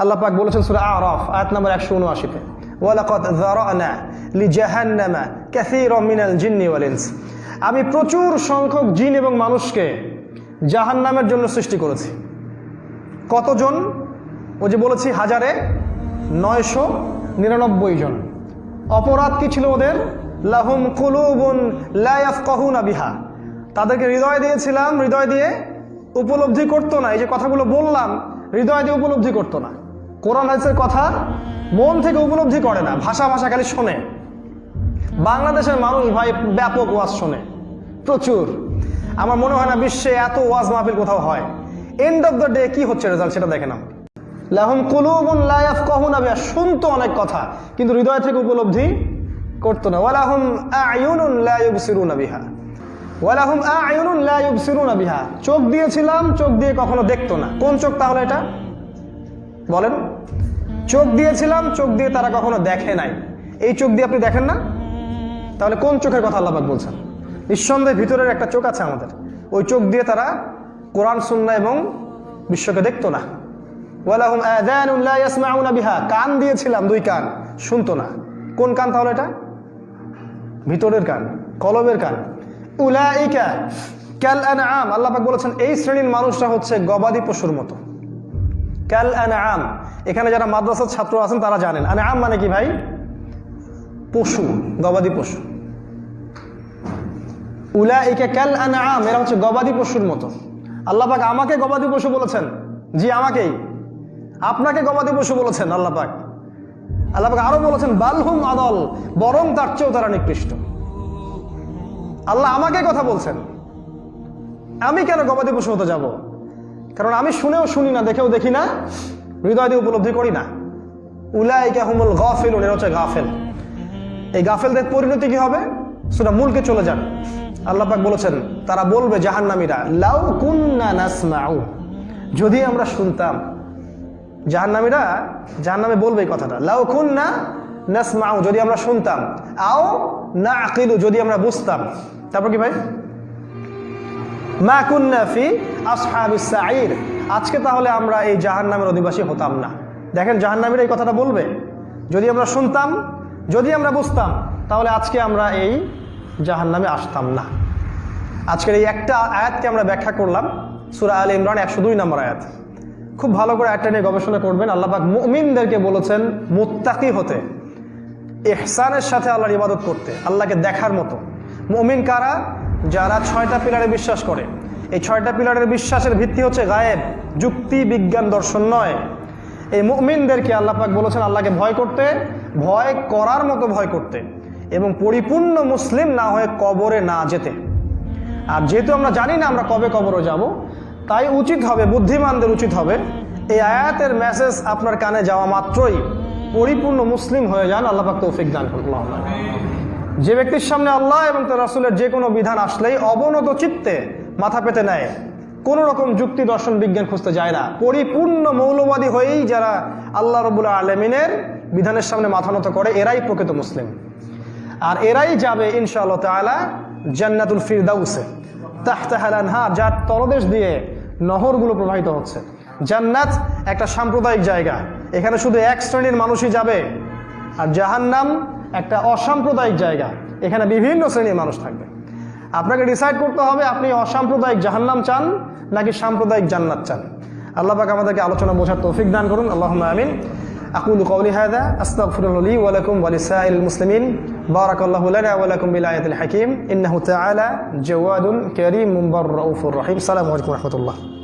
আল্লাহ পাক বলেছেন সুরা আরফ, আয়াত নম্বর একশো উনআশিতে ওয়ালাকাত যারানা লিজাহান্নামা কাসীরাম মিনাল জিন্নি ওয়াল ইনস। আমি প্রচুর সংখ্যক জিন এবং মানুষকে জাহান্নামের জন্য সৃষ্টি করেছি। কতজন? ও যে বলেছি হাজারে নয়শো নিরানব্বই জন। অপরাধ কি ছিল ওদের? লাহুম কুলুবুন লায়াফ কহুনা বিহা। তাদেরকে হৃদয় দিয়েছিলাম, হৃদয় দিয়ে উপলব্ধি করতো না। এই যে কথাগুলো বললাম, হৃদয় দিয়ে উপলব্ধি করতো না। কোরআন হাদিসের কথা মন থেকে উপলব্ধি করে না, ভাষা ভাষা খালি শোনে। বাংলাদেশের মানুষ ভাই ব্যাপক ওয়াজ শোনে, প্রচুর। আমার মনে হয় না বিশ্বে এত ওয়াজ মাহফিল কোথাও হয়। এন্ড অফ দ্য ডে কি হচ্ছে রেজাল্ট সেটা দেখে নাও। লাহুম কুলুবুন লা ইয়াফকাহুনা বিহা, শুনতো অনেক কথা, কিন্তু হৃদয় থেকে উপলব্ধি করতো না। ওয়ালাহুম আয়ুনুন লা ইউবসিরুনা বিহা, ওয়ালাহুম আয়ুনুন লা ইউবসিরুনা বিহা। চোখ দিয়েছিলাম, চোখ দিয়ে কখনো দেখতো না। কোন চোখ তাহলে এটা? বলেন। চোখ দিয়েছিলাম, চোখ দিয়ে তারা কখনো দেখে নাই। এই চোখ দিয়ে আপনি দেখেন না? তাহলে কোন চোখের কথা আল্লাপাক বলছেন? নিঃসন্দেহে ভিতরের একটা চোখ আছে আমাদের। ওই চোখ দিয়ে তারা কোরআন সুন্না এবং বিশ্বকে দেখতো না। বিহা। কান দিয়েছিলাম, দুই কান। শুনতো না। কোন কান তাহলে এটা? ভিতরের কান, কলবের কান। উলাইকা ক্যাল আল্লাহ পাক বলেছেন, এই শ্রেণির মানুষরা হচ্ছে গবাদি পশুর মতো। ক্যাল আনআম। এখানে যারা মাদ্রাসার ছাত্র আছেন, তারা জানেন। আনআম মানে কি ভাই? পশু, গবাদি পশু। উলাইকা ক্যাল আনআম, এরা হচ্ছে গবাদি পশুর মতো। আল্লাহ পাক আমাকে গবাদি পশু বলেছেন। জি, আমাকেই। আপনাকে গবাদি পশু বলেছেন আল্লাহ পাক। আল্লাহ পাক আরও বলেছেন বালহুম আদল, বরং তার চেয়েও তারা নিকৃষ্ট। আল্লাহ আমাকে কথা বলছেন। আমি কেন গবাদি পশু হতে যাব? কারণ আমি শুনেও শুনি না, দেখেও দেখি না, হৃদয় দিয়ে উপলব্ধি করি না। উলাইকা গাফিল এরা হচ্ছে গাফেল। এই গাফেলদের পরিণতি কি হবে? সেটা মূলকে চলে যান। আল্লাহ পাক বলেছেন, তারা বলবে জাহান্নামীরা, লাউ কুন্না নাসমাউ। যদি আমরা শুনতাম, জাহান্নামীরা জাহান্নামে বলবে এই কথাটা, লাউ কুন্না নাসমাউ, যদি আমরা শুনতাম, আও না আকিলু যদি আমরা বুঝতাম। তারপর কি ভাই? মা কুন্না ফি আসহাবিস আজকে তাহলে আমরা এই জাহান্নামের অধিবাসী হতাম না। দেখেন জাহান্নামীরা এই কথাটা বলবে। যদি আমরা শুনতাম, যদি আমরা বুঝতাম, তাহলে আজকে আমরা এই জাহান্নামে আসতাম না। আজকের এই একটা আয়াতকে আমরা ব্যাখ্যা করলাম, সুরা আল ইমরান একশো দুই নম্বর আয়াত। খুব ভালো করে আয়াতটা নিয়ে গবেষণা করবেন। আল্লাহবাক মুমিনদেরকে বলেছেন, মুত্তাকি হতে এহসানের সাথে আল্লাহর ইবাদত করতে, আল্লাহকে দেখার মতো। মুমিন কারা? যারা ছয়টা পিলারে বিশ্বাস করে। এই ছয়টা পিলারের বিশ্বাসের ভিত্তি হচ্ছে গায়েব, যুক্তি, বিজ্ঞান, দর্শন নয়। এই মুমিনদেরকে আল্লাহ পাক বলেছেন আল্লাহকে ভয় করতে, ভয় করার মতো ভয় করতে এবং পরিপূর্ণ মুসলিম না হয়ে কবরে না যেতে। আর যেহেতু আমরা জানি না আমরা কবে কবরে যাব, তাই উচিত হবে, বুদ্ধিমানদের উচিত হবে, এই আয়াতের মেসেজ আপনার কানে যাওয়া মাত্রই পরিপূর্ণ মুসলিম হয়ে যান। আল্লাহ পাক তৌফিক দান করুন। যে ব্যক্তির সামনে আল্লাহ এবং তার রাসুলের যে কোনো বিধান আসলেই অবনত চিত্তে মাথা পেতে নেয়, কোনো রকম যুক্তি, দর্শন, বিজ্ঞান খুঁজতে যায় না। পরিপূর্ণ মৌলবাদী হয়েই যারা আল্লাহ রবুল্লা আলমিনের বিধানের সামনে মাথা নত করে, এরাই প্রকৃত মুসলিম। আর এরাই যাবে ইনশাআল্লাহ তালা জান্নাতুল ফিরদাউসে তাহতাহালানহা যার তলদেশ দিয়ে নহরগুলো প্রবাহিত হচ্ছে। জান্নাত একটা সাম্প্রদায়িক জায়গা, এখানে শুধু এক শ্রেণির মানুষই যাবে, আর জাহান্নাম একটা অসাম্প্রদায়িক জায়গা এখানে বিভিন্ন শ্রেণীর মানুষ থাকবে আপনাকে ডিসাইড করতে হবে আপনি অসাম্প্রদায়িক জাহান্নাম চান নাকি সাম্প্রদায়িক জান্নাত চান আল্লাহ পাক আমাদেরকে আলোচনা বোঝার তৌফিক দান করুন আল্লাহ আমিন أقول قولي هذا أستغفر الله لي ولكم ولسائر المسلمين بارك الله لنا ولكم بالآية الحكيم إنه تعالى جواد كريم بر رؤوف رحيم السلام عليكم ورحمة الله